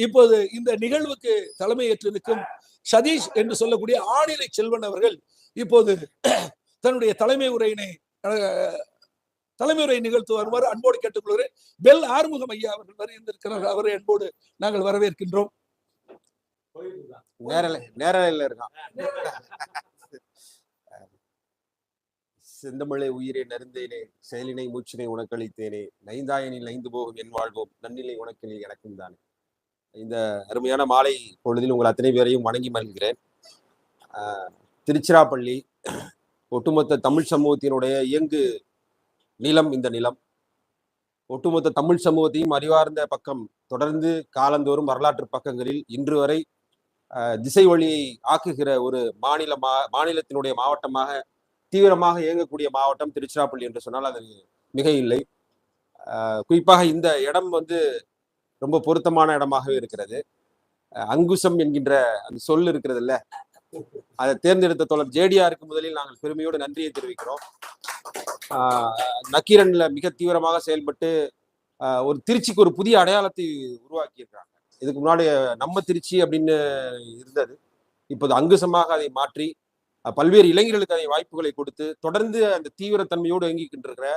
இப்போது இந்த நிகழ்வுக்கு தலைமையேற்று நிற்கும் சதீஷ் என்று சொல்லக்கூடிய ஆணிலை செல்வன் அவர்கள் இப்போது தன்னுடைய தலைமை உரையினை தலைமை உரை நிகழ்த்து வருமாறு அன்போடு கேட்டுக்கொள்கிறேன். பெல் ஆறுமுகம் ஐயா அவர்கள் வருகின்றிருக்கிறார் அவரை அன்போடு நாங்கள் வரவேற்கின்றோம். நேரலையில் இருக்கான். செந்தமிழை உயிரை நருந்தேனே செயலினை மூச்சினை உனக்களித்தேனே நைந்தாயனில் நைந்து போகும் என் வாழ்வோம் நன்னிலை உனக்கினை எனக்கும் தானே. இந்த அருமையான மாலை பொழுதில் உங்கள் அத்தனை பேரையும் வணங்கி மகிழ்கிறேன். ஆஹ், திருச்சிராப்பள்ளி ஒட்டுமொத்த தமிழ் சமூகத்தினுடைய இயங்கு நிலம் இந்த நிலம். ஒட்டுமொத்த தமிழ் சமூகத்தையும் அறிவார்ந்த பக்கம் தொடர்ந்து காலந்தோறும் வரலாற்று பக்கங்களில் இன்று வரை திசை வழியை ஆக்குகிற ஒரு மாநிலமா மாநிலத்தினுடைய மாவட்டமாக தீவிரமாக இயங்கக்கூடிய மாவட்டம் திருச்சிராப்பள்ளி என்று சொன்னால் அது மிக இல்லை அஹ், குறிப்பாக இந்த இடம் வந்து ரொம்ப பொருத்தமான இடமாகவே இருக்கிறது. அங்குசம் என்கின்ற அந்த சொல் இருக்கிறது இல்ல அதை தேர்ந்தெடுத்த தோழர் ஜேடிஆருக்கு முதலில் நாங்கள் பெருமையோடு நன்றியை தெரிவிக்கிறோம். ஆஹ், நக்கீரன்ல மிக தீவிரமாக செயல்பட்டு ஆஹ், ஒரு திருச்சிக்கு ஒரு புதிய அடையாளத்தை உருவாக்கி இருக்காங்க இதுக்கு முன்னாடி நம்ம திருச்சி அப்படின்னு இருந்தது. இப்போது அங்குசமாக அதை மாற்றி பல்வேறு இளைஞர்களுக்கு அதை வாய்ப்புகளை கொடுத்து தொடர்ந்து அந்த தீவிரத்தன்மையோடு இயங்கிக்கிட்டு இருக்கிற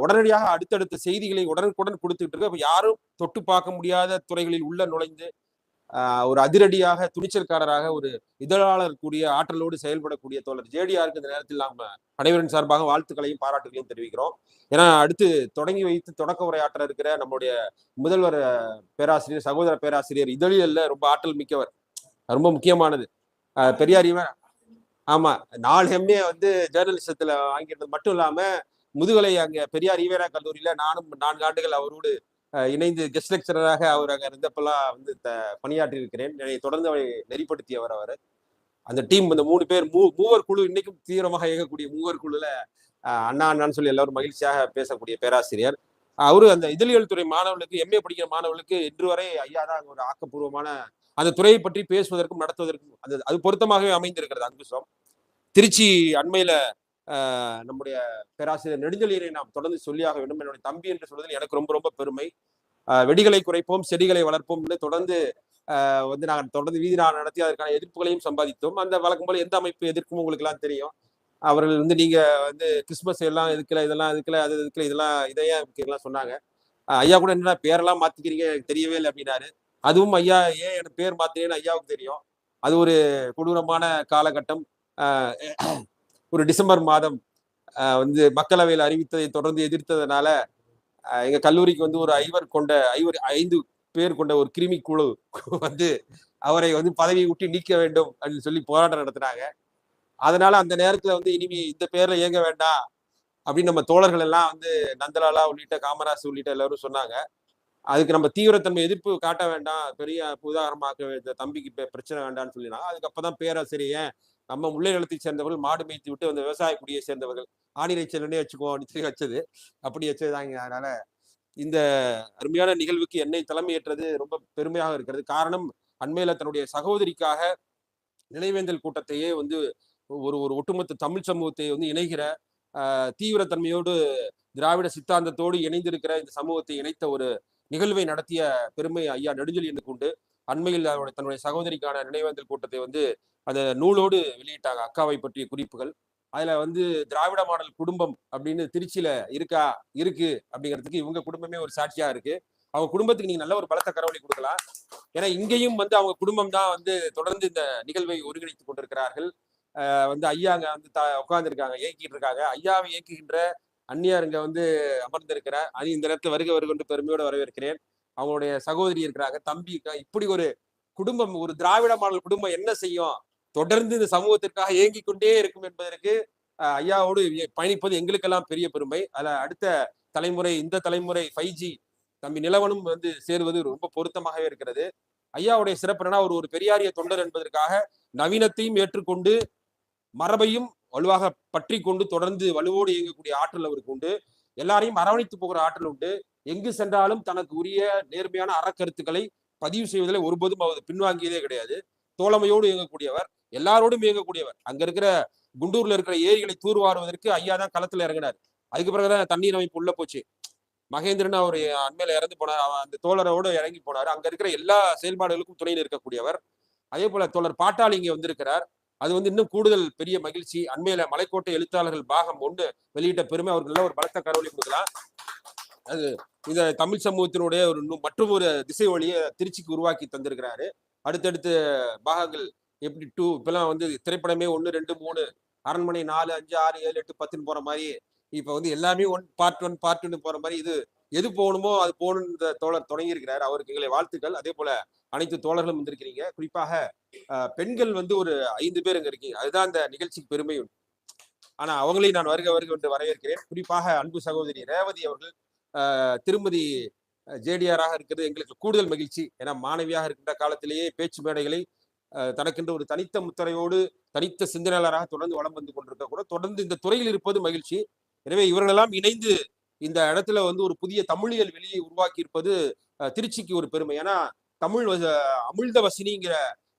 உடனடியாக அடுத்தடுத்த செய்திகளை உடனுக்குடன் கொடுத்துக்கிட்டு இருக்க. யாரும் தொட்டு பார்க்க முடியாத துறைகளில் உள்ள நுழைந்து ஒரு அதிரடியாக துணிச்சல்காரராக ஒரு இதழாளர் கூடிய ஆற்றலோடு செயல்படக்கூடிய தோழர் ஜேடிஆருக்கு இந்த நேரத்தில் நாம் அனைவரின் சார்பாக வாழ்த்துக்களையும் பாராட்டுகளையும் தெரிவிக்கிறோம். ஏன்னா அடுத்து தொடங்கி வைத்து தொடக்க உரையாற்ற இருக்கிற நம்முடைய முதல்வர் பேராசிரியர் சகோதர பேராசிரியர் இதழியல்ல ரொம்ப ஆற்றல் மிக்கவர். ரொம்ப முக்கியமானது. அஹ், பெரியார் இவன். ஆமா நாலு எம்ஏ வந்து ஜேர்னலிசத்துல வாங்கியிருந்தது மட்டும் இல்லாம முதுகலை அங்க பெரியார் ஈவேரா கல்லூரியில நானும் நான்கு ஆண்டுகள் அவரோடு இணைந்து கெஸ்ட் லெக்சரராக அவர் அங்க இருந்தப்பெல்லாம் வந்து த- பணியாற்றி இருக்கிறேன் என்னை தொடர்ந்து அவரை நெறிப்படுத்தியவர் அவர். அந்த டீம் இந்த மூணு பேர் மூ மூவர் குழு இன்னைக்கும் தீவிரமாக இயங்கக்கூடிய மூவர் குழுல அஹ், அண்ணா அண்ணான்னு சொல்லி எல்லாரும் மகிழ்ச்சியாக பேசக்கூடிய பேராசிரியர். அவரு அந்த இதழியல் துறை மாணவர்களுக்கு எம்ஏ படிக்கிற மாணவர்களுக்கு இன்று வரை ஐயா தான் ஒரு ஆக்கப்பூர்வமான அந்த துறையை பற்றி பேசுவதற்கும் நடத்துவதற்கும் அது அது பொருத்தமாகவே அமைந்திருக்கிறது அங்குசம். திருச்சி அண்மையில நம்முடைய பேராசிரியர் நெடுஞ்செழியனை நாம் தொடர்ந்து சொல்லியாக வேண்டும். என்னுடைய தம்பி என்று சொல்வதில் எனக்கு ரொம்ப ரொம்ப பெருமை. வெடிகளை குறைப்போம் செடிகளை வளர்ப்போம் என்று தொடர்ந்து வந்து நாங்கள் தொடர்ந்து வீதி நான் நடத்தி அதற்கான எதிர்ப்புகளையும் சம்பாதித்தோம். அந்த வழக்கம் போல எந்த அமைப்பு எதிர்க்கும் உங்களுக்கு எல்லாம் தெரியும். அவர்கள் வந்து நீங்க வந்து கிறிஸ்துமஸ் எல்லாம் எதுக்கல இதெல்லாம் எதுக்கல அது எதுக்கல இதெல்லாம் இதையா எல்லாம் சொன்னாங்க. ஐயா கூட என்ன பேரெல்லாம் மாத்திக்கிறீங்க எனக்கு தெரியவே இல்லை அப்படின்னாரு. அதுவும் ஐயா ஏன் எனக்கு பேர் மாத்தினேன்னு ஐயாவுக்கு தெரியும். அது ஒரு கொடூரமான காலகட்டம். ஒரு டிசம்பர் மாதம் ஆஹ், வந்து மக்களவையில் அறிவித்ததை தொடர்ந்து எதிர்த்ததுனால எங்கள் எங்க கல்லூரிக்கு வந்து ஒரு ஐவர் கொண்ட ஐவர் ஐந்து பேர் கொண்ட ஒரு கிருமி குழு வந்து அவரை வந்து பதவியை விட்டு நீக்க வேண்டும் அப்படின்னு சொல்லி போராட்டம் நடத்தினாங்க. அதனால அந்த நேரத்துல வந்து இனிமே இந்த பேர்ல இயங்க வேண்டாம் அப்படின்னு நம்ம தோழர்கள் எல்லாம் வந்து நந்தலாலா உள்ளிட்ட காமராஜ் உள்ளிட்ட எல்லாரும் சொன்னாங்க. அதுக்கு நம்ம தீவிரத்தன்மை எதிர்ப்பு காட்ட வேண்டாம் பெரிய உதாரணமாக்க தம்பிக்கு பிரச்சனை வேண்டாம்னு சொல்லினாங்க. அதுக்கு அப்பதான் பேராசிரியர் நம்ம முல்லை நிலத்தை சேர்ந்தவர்கள் மாடு மேய்த்து விட்டு அந்த விவசாய குடியை சேர்ந்தவர்கள் ஆணிரை செல்லுனே வச்சுக்கோ வச்சது. அப்படி வச்சதுதாங்க. அதனால இந்த அருமையான நிகழ்வுக்கு என்னை தலைமையேற்றது ரொம்ப பெருமையாக இருக்கிறது. காரணம் அண்மையில தன்னுடைய சகோதரிக்காக நினைவேந்தல் கூட்டத்தையே வந்து ஒரு ஒரு ஒட்டுமொத்த தமிழ் சமூகத்தை வந்து இணைகிற ஆஹ், தீவிரத்தன்மையோடு திராவிட சித்தாந்தத்தோடு இணைந்திருக்கிற இந்த சமூகத்தை இணைத்த ஒரு நிகழ்வை நடத்திய பெருமை ஐயா நெடுஞ்செழியனுக்கு உண்டு. அண்மையில் அவருடைய தன்னுடைய சகோதரிக்கான நினைவேந்தல் கூட்டத்தை வந்து அந்த நூலோடு வெளியிட்டாங்க. அக்காவை பற்றிய குறிப்புகள். அதுல வந்து திராவிட மாடல் குடும்பம் அப்படின்னு திருச்சியில இருக்கா இருக்கு அப்படிங்கிறதுக்கு இவங்க குடும்பமே ஒரு சாட்சியா இருக்கு. அவங்க குடும்பத்துக்கு நீங்க நல்ல ஒரு பலத்த கரவழி கொடுக்கலாம். ஏன்னா இங்கேயும் வந்து அவங்க குடும்பம் தான் வந்து தொடர்ந்து இந்த நிகழ்வை ஒருங்கிணைத்துக் கொண்டிருக்கிறார்கள். ஆஹ் வந்து ஐயாங்க வந்து த உட்கார்ந்துருக்காங்க இயக்கிட்டு இருக்காங்க ஐயாவை இயக்குகின்ற அந்நியார் இங்க வந்து அமர்ந்திருக்கிறார். அது இந்த நேரத்தில் வருக வருகின்ற பெருமையோடு வரவேற்கிறேன். அவங்களுடைய சகோதரி இருக்கிறாங்க தம்பி இப்படி ஒரு குடும்பம் ஒரு திராவிட மாடல் குடும்பம் என்ன செய்யும்? தொடர்ந்து இந்த சமூகத்திற்காக இயங்கிக் கொண்டே இருக்கும் என்பதற்கு ஐயாவோடு பயணிப்பது எங்களுக்கெல்லாம் பெரிய பெருமை. அதில் அடுத்த தலைமுறை இந்த தலைமுறை ஃபைவ் ஜி தம்பி நிலவனும் வந்து சேருவது ரொம்ப பொருத்தமாகவே இருக்கிறது. ஐயாவுடைய சிறப்பு என்னன்னா ஒரு ஒரு பெரியாரிய தொண்டர் என்பதற்காக நவீனத்தையும் ஏற்றுக்கொண்டு மரபையும் வலுவாக பற்றி கொண்டு தொடர்ந்து வலுவோடு இயங்கக்கூடிய ஆற்றல் அவருக்கு உண்டு. எல்லாரையும் அரவணைத்து போகிற ஆற்றல் உண்டு. எங்கு சென்றாலும் தனக்கு உரிய நேர்மையான அறக்கருத்துக்களை பதிவு செய்வதில் ஒருபோதும் அவர் பின்வாங்கியதே கிடையாது. தோழமையோடு இயங்கக்கூடியவர். எல்லாரோடும் இயங்கக்கூடியவர் அங்க இருக்கிற குண்டூர்ல இருக்கிற ஏரிகளை தூர்வாருவதற்கு ஐயா தான் களத்துல இறங்கினார். அதுக்கு பிறகுதான் தண்ணீர் அமைப்பு உள்ள போச்சு. மகேந்திரன் அவர் அண்மையில இறந்து போனார். அவன் அந்த தோழரோடு இறங்கி போனார். அங்க இருக்கிற எல்லா செயல்பாடுகளுக்கும் துணையில் இருக்கக்கூடியவர். அதே போல தோழர் பாட்டாளி இங்கே வந்திருக்கிறார். அது வந்து இன்னும் கூடுதல் பெரிய மகிழ்ச்சி. அண்மையில மலைக்கோட்டை எழுத்தாளர்கள் பாகம் ஒன்று வெளியிட்ட பெருமை. அவர்கள் ஒரு பலத்த கரவொலி கொடுக்கலாம். அது இந்த தமிழ் சமூகத்தினுடைய ஒரு மற்றும் ஒரு திசை வழியை திருச்சிக்கு உருவாக்கி தந்திருக்கிறாரு. அடுத்தடுத்து பாகங்கள் எப்படி டூ இப்பெல்லாம் வந்து திரைப்படமே ஒன்று ரெண்டு மூணு அரண்மனை நாலு அஞ்சு ஆறு ஏழு எட்டு பத்துன்னு போற மாதிரி இப்போ வந்து எல்லாமே ஒன் பார்ட் ஒன் பார்ட் ஒன்னு போற மாதிரி இது எது போகணுமோ அது போகணுன்ற தோழர் தொடங்கி இருக்கிறார். அவருக்கு எங்களை வாழ்த்துக்கள். அதே போல அனைத்து தோழர்களும் வந்திருக்கிறீங்க. குறிப்பாக பெண்கள் வந்து ஒரு ஐந்து பேர் அங்க இருக்கீங்க. அதுதான் அந்த நிகழ்ச்சிக்கு பெருமை உண்டு. ஆனா அவங்களையும் நான் வருக வருக என்று வரவேற்கிறேன். குறிப்பாக அன்பு சகோதரி ரேவதி அவர்கள் திருமதி ஜேடிஆராக இருக்கிறது. எங்களுக்கு கூடுதல் மகிழ்ச்சி. ஏன்னா மாணவியாக இருக்கின்ற காலத்திலேயே பேச்சு மேடைகளை தனக்கென்று ஒரு தனித்த முத்திரையோடு தனித்த சிந்தனையாளராக தொடர்ந்து வளம் வந்து கொண்டிருக்க கூட தொடர்ந்து இந்த துறையில் இருப்பது மகிழ்ச்சி. எனவே இவர்களெல்லாம் இணைந்து இந்த இடத்துல வந்து ஒரு புதிய தமிழியல் வெளியை உருவாக்கி இருப்பது அஹ், திருச்சிக்கு ஒரு பெருமை. ஏன்னா தமிழ் வ- அமிழ்த வசினிங்கிற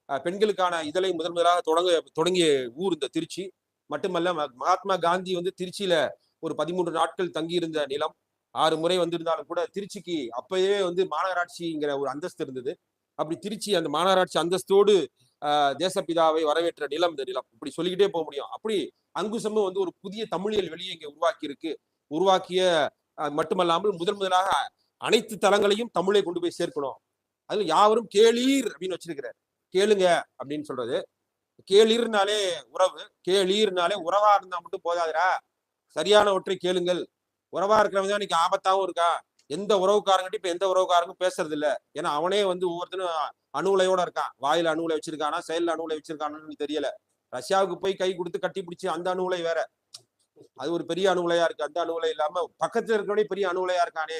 பெண்களுக்கான இதழை முதன் முதலாக தொடங்க தொடங்கிய ஊர் இந்த திருச்சி. மட்டுமல்ல ம- மகாத்மா காந்தி வந்து திருச்சியில ஒரு பதிமூன்று நாட்கள் தங்கியிருந்த நிலம். ஆறு முறை வந்திருந்தாலும் கூட திருச்சிக்கு அப்பயே வந்து மாநகராட்சிங்கிற ஒரு அந்தஸ்து இருந்தது. அப்படி திருச்சி அந்த மாநகராட்சி அந்தஸ்தோடு ஆஹ், தேசப்பிதாவை வரவேற்ற நிலம் இந்த நிலம். இப்படி சொல்லிக்கிட்டே போக முடியும். அப்படி அங்குசமும் வந்து ஒரு புதிய தமிழியல் வெளியே இங்கே உருவாக்கி இருக்கு உருவாக்கிய மட்டுமல்லாமல் முதன் முதலாக அனைத்து தளங்களையும் தமிழை கொண்டு போய் சேர்க்கணும். அதுல யாவரும் கேளீர் அப்படின்னு வச்சிருக்கிறார். கேளுங்க அப்படின்னு சொல்றது. கேளீர்னாலே உறவு. கேளீர்னாலே உறவா இருந்தா மட்டும் போதாதுரா சரியானவற்றை கேளுங்கள். உறவா இருக்கிறவங்க தான் இன்னைக்கு ஆபத்தாவும் இருக்கா எந்த உறவுக்காரங்கிட்ட இப்ப எந்த உறவுக்காரங்க பேசுறது இல்ல ஏன்னா அவனே வந்து ஒவ்வொருத்தனும் அணுவுலையோட இருக்கான். வாயில அணுவுலை வச்சிருக்கானா செயல்ல அணுவுலை வச்சிருக்கானு தெரியல. ரஷ்யாவுக்கு போய் கை கொடுத்து கட்டி பிடிச்சி அந்த அணுவுலை வேற. அது ஒரு பெரிய அணுவுலையா இருக்கு. அந்த அணுவுலை இல்லாம பக்கத்துல இருக்கிறவனே பெரிய அணுவுலையா இருக்கானே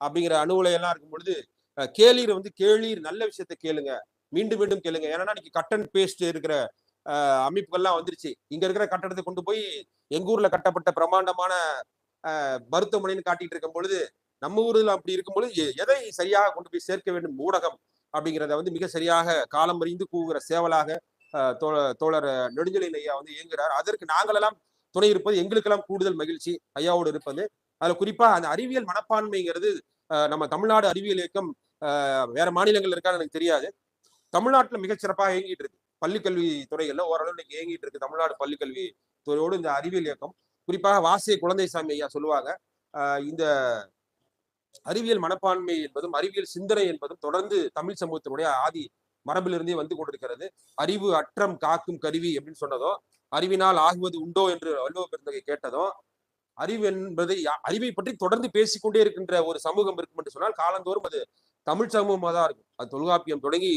அப்படிங்கிற அணுவுலை எல்லாம் இருக்கும் பொழுது கேளீர் வந்து கேளீர் நல்ல விஷயத்த கேளுங்க. மீண்டும் மீண்டும் கேளுங்க. ஏன்னா இன்னைக்கு கட் அண்ட் பேஸ்ட் இருக்கிற அஹ், அமைப்புகள்லாம் வந்துருச்சு. இங்க இருக்கிற கட்டடத்தை கொண்டு போய் எங்க ஊர்ல கட்டப்பட்ட பிரம்மாண்டமான அஹ், மருத்துவமனைன்னு காட்டிட்டு இருக்கும் பொழுது நம்ம ஊர்ல அப்படி இருக்கும்பொழுது எதை சரியாக கொண்டு போய் சேர்க்க வேண்டும்? ஊடகம் அப்படிங்கிறத வந்து மிக சரியாக காலம் அறிந்து கூவுகிற சேவலாக அஹ், தோழர் நெடுஞ்சலில் ஐயா வந்து இயங்குகிறார். அதற்கு நாங்களெல்லாம் துணை இருப்பது எங்களுக்கெல்லாம் கூடுதல் மகிழ்ச்சி. ஐயாவோடு இருப்பது. அதுல குறிப்பா அந்த அறிவியல் மனப்பான்மைங்கிறது நம்ம தமிழ்நாடு அறிவியல் இயக்கம் அஹ், வேற மாநிலங்கள் இருக்கான்னு எனக்கு தெரியாது. தமிழ்நாட்டுல மிகச்சிறப்பாக இயங்கிட்டு இருக்கு. பள்ளிக்கல்வி துறைகள்ல ஓரளவு இன்னைக்கு இயங்கிட்டு இருக்கு தமிழ்நாடு பள்ளிக்கல்வி துறையோடு இந்த அறிவியல் இயக்கம். குறிப்பாக வாசிய குழந்தைசாமி ஐயா சொல்லுவாங்க ஆஹ் இந்த அறிவியல் மனப்பான்மை என்பதும் அறிவியல் சிந்தனை என்பதும் தொடர்ந்து தமிழ் சமூகத்தினுடைய ஆதி மரபிலிருந்தே வந்து கொண்டிருக்கிறது. அறிவு அற்றம் காக்கும் கருவி அப்படின்னு சொன்னதும் அறிவினால் ஆகுவது உண்டோ என்று வள்ளுவ பெருந்தகை கேட்டதும் அறிவு என்பதை அறிவை பற்றி தொடர்ந்து பேசிக்கொண்டே இருக்கின்ற ஒரு சமூகம் இருக்கும் என்று சொன்னால் காலந்தோறும் அது தமிழ் சமூகமாக தான் இருக்கும். அது தொல்காப்பியம் தொடங்கி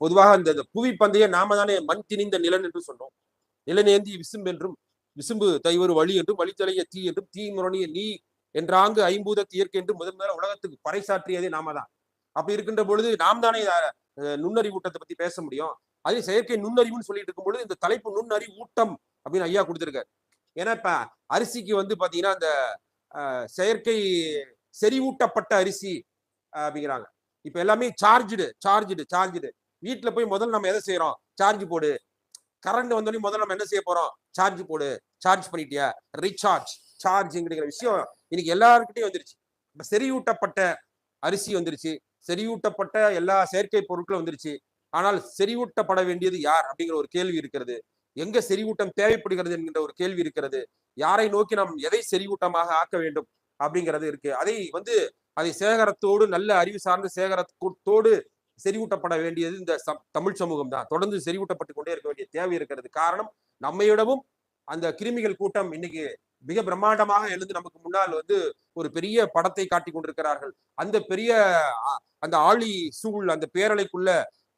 பொதுவாக அந்த புவி பந்தைய நாம தானே மண் திணிந்த நிலன் என்று சொன்னோம். நிலநேந்தி விசும்பு என்றும் விசும்பு தைவரு வழி என்றும் வழித்தலைய தீ என்றும் தீ முரணிய நீ என்றாங்கு ஐம்பூத இயற்கை என்று முதன் முதல்ல உலகத்துக்கு பறைசாற்றியதே நாம தான் அப்படி இருக்கின்ற பொழுது நாம் தானே நுண்ணறிவூட்டத்தை பத்தி பேச முடியும். அதே செயற்கை நுண்ணறிவுன்னு சொல்லிட்டு இருக்கும் பொழுது இந்த தலைப்பு நுண்ணறிவு ஊட்டம் அப்படின்னு ஐயா கொடுத்துருக்காரு. ஏன்னா இப்ப அரிசிக்கு வந்து பாத்தீங்கன்னா அந்த செயற்கை செறிவூட்டப்பட்ட அரிசி அப்படிங்கிறாங்க. இப்ப எல்லாமே சார்ஜ்டு சார்ஜ்டு சார்ஜ்டு வீட்டுல போய் முதல்ல நம்ம எதை செய்யறோம் சார்ஜ் போடு. கரண்ட் வந்தோடனே முதல்ல நம்ம என்ன செய்ய போறோம்? சார்ஜ் போடு. சார்ஜ் பண்ணிட்டியா? ரீசார்ஜ் சார்ஜ்ங்கிற விஷயம் இன்னைக்கு எல்லாருக்கிட்டையும் வந்துருச்சு. இப்ப செறிவூட்டப்பட்ட அரிசி வந்துருச்சு. செறிவூட்டப்பட்ட எல்லா செயற்கை பொருட்களும் வந்துருச்சு. ஆனால் செறிவூட்டப்பட வேண்டியது யார் அப்படிங்கிற ஒரு கேள்வி இருக்கிறது. எங்க செறிவூட்டம் தேவைப்படுகிறது என்கின்ற ஒரு கேள்வி இருக்கிறது. யாரை நோக்கி நாம் எதை செறிவூட்டமாக ஆக்க வேண்டும் அப்படிங்கிறது இருக்கு. அதை வந்து அதை சேகரத்தோடு நல்ல அறிவு சார்ந்த சேகரத்தோடு செறிவூட்டப்பட வேண்டியது இந்த தமிழ் சமூகம் தான். தொடர்ந்து செறிவூட்டப்பட்டு கொண்டே இருக்க வேண்டிய தேவை இருக்கிறது. காரணம் நம்மையிடமும் அந்த கிருமிகள் கூட்டம் இன்னைக்கு மிக பிரம்மாண்டமாக எழுந்து நமக்கு முன்னால் வந்து ஒரு பெரிய படத்தை காட்டி கொண்டிருக்கிறார்கள். அந்த பெரிய அந்த ஆழி சூழ் அந்த பேரலைக்குள்ள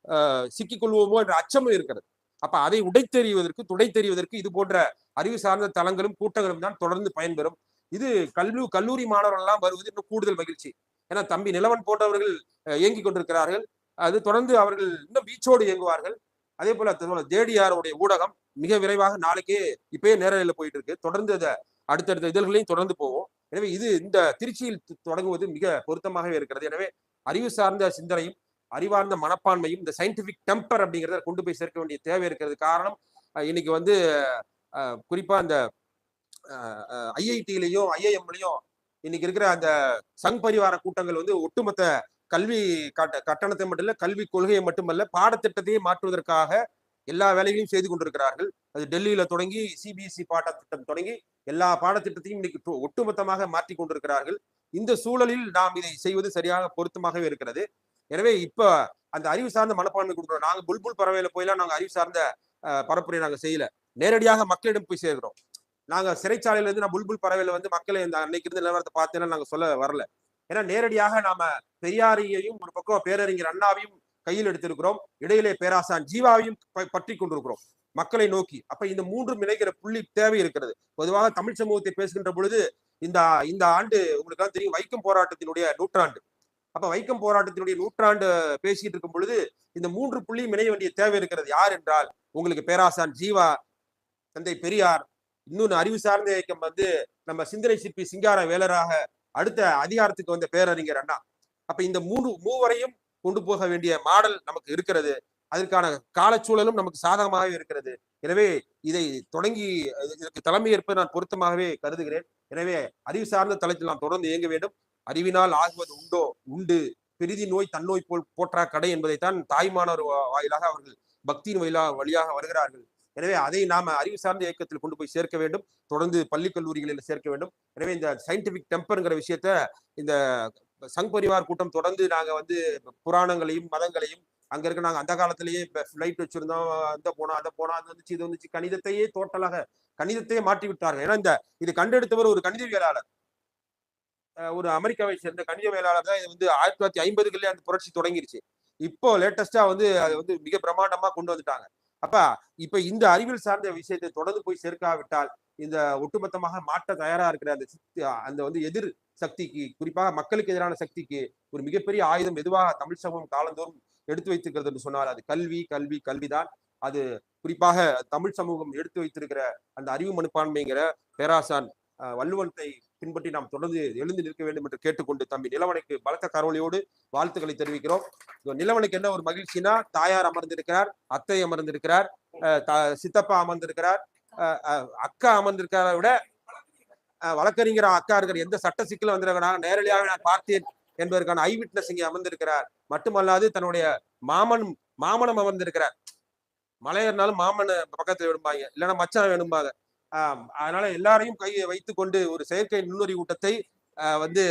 சிக்கிக் சிக்கிக்கொள்வோமோ என்ற அச்சமும் இருக்கிறது. அப்ப அதை உடைத்தெறிவதற்கு துடை தெரிவதற்கு இது போன்ற அறிவு சார்ந்த தளங்களும் கூட்டங்களும் தான் தொடர்ந்து பயன்பெறும். இது கல்லூ கல்லூரி மாணவர்கள் எல்லாம் வருவது இன்னும் கூடுதல் மகிழ்ச்சி. ஏன்னா தம்பி நிலவன் போன்றவர்கள் அஹ், இயங்கிக் கொண்டிருக்கிறார்கள். அது தொடர்ந்து அவர்கள் இன்னும் வீச்சோடு இயங்குவார்கள். அதே போல ஜேடிஆருடைய ஊடகம் மிக விரைவாக நாளைக்கே இப்பயே நேரலையில் போயிட்டு இருக்கு. தொடர்ந்து அதை அடுத்தடுத்த இதழ்களையும் தொடர்ந்து போவோம். எனவே இது இந்த திருச்சியில் தொடங்குவது மிக பொருத்தமாகவே இருக்கிறது. எனவே அறிவு சார்ந்த சிந்தனையும் அறிவார்ந்த மனப்பான்மையும் இந்த சயின்டிபிக் டெம்பர் அப்படிங்கிறத கொண்டு போய் சேர்க்க வேண்டிய தேவை இருக்கிறது. காரணம் இன்னைக்கு வந்து அஹ், குறிப்பா இந்த ஐஐடியிலையும் ஐஐஎம்லையும் இன்னைக்கு இருக்கிற அந்த சங் பரிவார கூட்டங்கள் வந்து ஒட்டுமொத்த கல்வி கட்ட கட்டணத்தை மட்டும் இல்ல கல்வி கொள்கையை மட்டுமல்ல பாடத்திட்டத்தையே மாற்றுவதற்காக எல்லா வேலைகளையும் செய்து கொண்டிருக்கிறார்கள். அது டெல்லியில தொடங்கி சிபிஎஸ்இ பாடத்திட்டம் தொடங்கி எல்லா பாடத்திட்டத்தையும் இன்னைக்கு ஒட்டுமொத்தமாக மாற்றி கொண்டிருக்கிறார்கள். இந்த சூழலில் நாம் இதை செய்வது சரியாக பொருத்தமாகவே இருக்கிறது. எனவே இப்ப அந்த அறிவு சார்ந்த மனப்பான்மை கொடுக்குறோம். நாங்க புல்புல் பறவையில போயெல்லாம் நாங்க அறிவு சார்ந்த அஹ், பரப்புரை நாங்க செய்யல. நேரடியாக மக்களிடம் போய் சேர்க்கிறோம். நாங்க சிறைச்சாலையில இருந்து நான் புல்புல் பறவையில வந்து மக்களை இந்த அன்னைக்கு இருந்த நிலவரத்தை பார்த்தேன்னா நாங்க சொல்ல வரல. ஏன்னா நேரடியாக நாம பெரியாரையையும் ஒரு பக்கம் பேரறிஞர் அண்ணாவையும் கையில் எடுத்திருக்கிறோம். இடையிலே பேராசான் ஜீவாவையும் ப- பற்றி கொண்டிருக்கிறோம். மக்களை நோக்கி. அப்ப இந்த மூன்றும் இணைகிற புள்ளி தேவை இருக்கிறது. பொதுவாக தமிழ் சமூகத்தை பேசுகின்ற பொழுது இந்த இந்த ஆண்டு உங்களுக்கு தெரியும் வைக்கம் போராட்டத்தினுடைய நூற்றாண்டு. அப்ப வைக்கம் போராட்டத்தினுடைய நூற்றாண்டு பேசிட்டு இருக்கும் பொழுது இந்த மூன்று புள்ளியும் இணைய வேண்டிய தேவை இருக்கிறது. யார் என்றால் உங்களுக்கு பேராசான் ஜீவா தந்தை பெரியார் இன்னொன்னு அறிவு சார்ந்த இயக்கம் வந்து நம்ம சிந்தனை சிற்பி சிங்கார வேலராக அடுத்த அதிகாரத்துக்கு வந்த பேரறிஞர் அண்ணா. அப்ப இந்த மூணு மூவரையும் கொண்டு போக வேண்டிய மாடல் நமக்கு இருக்கிறது. அதற்கான காலச்சூழலும் நமக்கு சாதகமாகவே இருக்கிறது. எனவே இதை தொடங்கி இதற்கு தலைமை ஏற்பது நான் பொருத்தமாகவே கருதுகிறேன். எனவே அறிவு சார்ந்த தளத்தில் நாம் தொடர்ந்து இயங்க வேண்டும். அறிவினால் ஆகுவது உண்டோ? உண்டு. பெரிதி நோய் தன்னோய் போல் போற்றா கடை என்பதைத்தான் தாய்மானவர் வாயிலாக அவர்கள் பக்தியின் வழியா வழியாக வருகிறார்கள். எனவே அதை நாம அறிவு சார்ந்த இயக்கத்தில் கொண்டு போய் சேர்க்க வேண்டும். தொடர்ந்து பள்ளி கல்லூரிகளில் சேர்க்க வேண்டும். எனவே இந்த சயின்டிபிக் டெம்பர்ங்கிற விஷயத்த இந்த சங் பரிவார் கூட்டம் தொடர்ந்து நாங்க வந்து புராணங்களையும் மதங்களையும் அங்க இருக்க நாங்க அந்த காலத்திலேயே ஃபிளைட் வச்சிருந்தோம். அந்த போனோம் அதை போனோம் அது வந்துச்சு இது வந்துச்சு. கணிதத்தையே டோட்டலாக கணிதத்தையே மாற்றி விட்டார்கள். ஏன்னா இந்த இது கண்டெடுத்தவர் ஒரு கணிதவியலாளர். ஒரு அமெரிக்காவை சேர்ந்த கணிதவியலாளர் தான். இது வந்து ஆயிரத்தி தொள்ளாயிரத்தி ஐம்பதுகளிலே அந்த புரட்சி தொடங்கிருச்சு. இப்போ லேட்டஸ்டா வந்து அது வந்து மிக பிரமாண்டமா கொண்டு வந்துட்டாங்க. அப்ப இப்ப இந்த அறிவியல் சார்ந்த விஷயத்தை தொடர்ந்து போய் சேர்க்காவிட்டால் இந்த ஒட்டுமொத்தமாக மாற்ற தயாரா இருக்கிற அந்த அந்த வந்து எதிர் சக்திக்கு குறிப்பாக மக்களுக்கு எதிரான சக்திக்கு ஒரு மிகப்பெரிய ஆயுதம் எதுவாக தமிழ் சமூகம் காலந்தோறும் எடுத்து வைத்திருக்கிறது என்று சொன்னால் அது கல்வி கல்வி கல்விதான். அது குறிப்பாக தமிழ் சமூகம் எடுத்து வைத்திருக்கிற அந்த அறிவு மனுப்பான்மைங்கிற பேராசான் வள்ளுவனத்தை வள்ளுவத்தை பின்பற்றி நாம் தொடர்ந்து எழுந்து நிற்க வேண்டும் என்று கேட்டுக்கொண்டு தம்பி நிலவனைக்கு பலத்த கரவொலியோடு வாழ்த்துக்களை தெரிவிக்கிறோம். இதோ நிலவனுக்கு என்ன ஒரு மகிழ்ச்சினா தாயார் அமர்ந்திருக்கிறார் அத்தை அமர்ந்திருக்கிறார் சித்தப்பா அமர்ந்திருக்கிறார் அஹ், அக்கா அமர்ந்திருக்கிறத விட வழக்கறிஞர் அக்கா இருக்கிற எந்த சட்ட சிக்கலும் வந்திருக்கிறாங்க நேரடியாக நான் பார்த்தேன் என்பதற்கான ஐ விட்னஸ் இங்கே அமர்ந்திருக்கிறார். மட்டுமல்லாது தன்னுடைய மாமன் மாமனம் அமர்ந்திருக்கிறார். மலையர்னாலும் மாமன் பக்கத்துல விடும்பாங்க. இல்லைன்னா மச்சான் வேணும்பாங்க ஆஹ் அதனால எல்லாரையும் கையை வைத்து கொண்டு ஒரு செயற்கை நுண்ணுரி கூட்டத்தை வந்து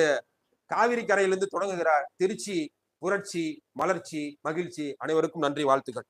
காவிரி கரையிலிருந்து தொடங்குகிறார். திருச்சி புரட்சி மலர்ச்சி மகிழ்ச்சி அனைவருக்கும் நன்றி வாழ்த்துக்கள்.